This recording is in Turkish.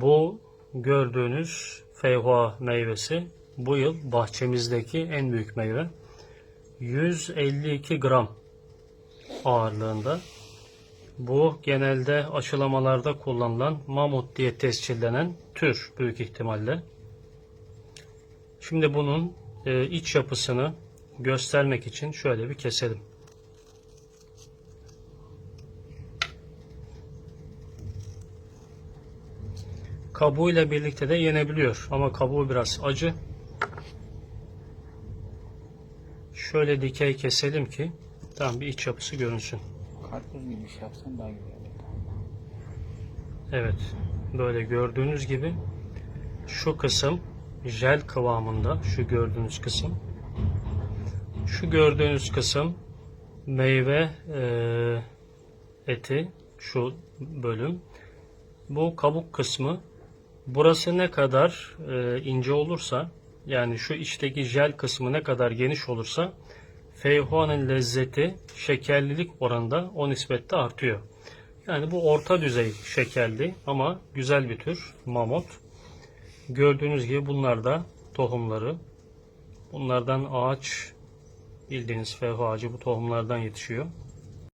Bu gördüğünüz feyhua meyvesi bu yıl bahçemizdeki en büyük meyve. 152 gram ağırlığında. Bu genelde aşılamalarda kullanılan mamut diye tescillenen tür büyük ihtimalle. Şimdi bunun e, iç yapısını göstermek için şöyle bir keselim. Kabuğuyla birlikte de yenebiliyor ama kabuğu biraz acı. Şöyle dikey keselim ki tam bir iç yapısı görünsün. Karpuz gibi bir şey yapsan daha güzel. Evet, böyle gördüğünüz gibi şu kısım jel kıvamında, şu gördüğünüz kısım. Şu gördüğünüz kısım meyve eee, eti, şu bölüm. Bu kabuk kısmı. Burası ne kadar eee, ince olursa, yani şu içteki jel kısmı ne kadar geniş olursa, feyhuanın lezzeti şekerlilik oranında o nispette artıyor. Yani bu orta düzey şekerli ama güzel bir tür mamut. Gördüğünüz gibi bunlar da tohumları. Bunlardan ağaç bildiğiniz feyhu ağacı bu tohumlardan yetişiyor.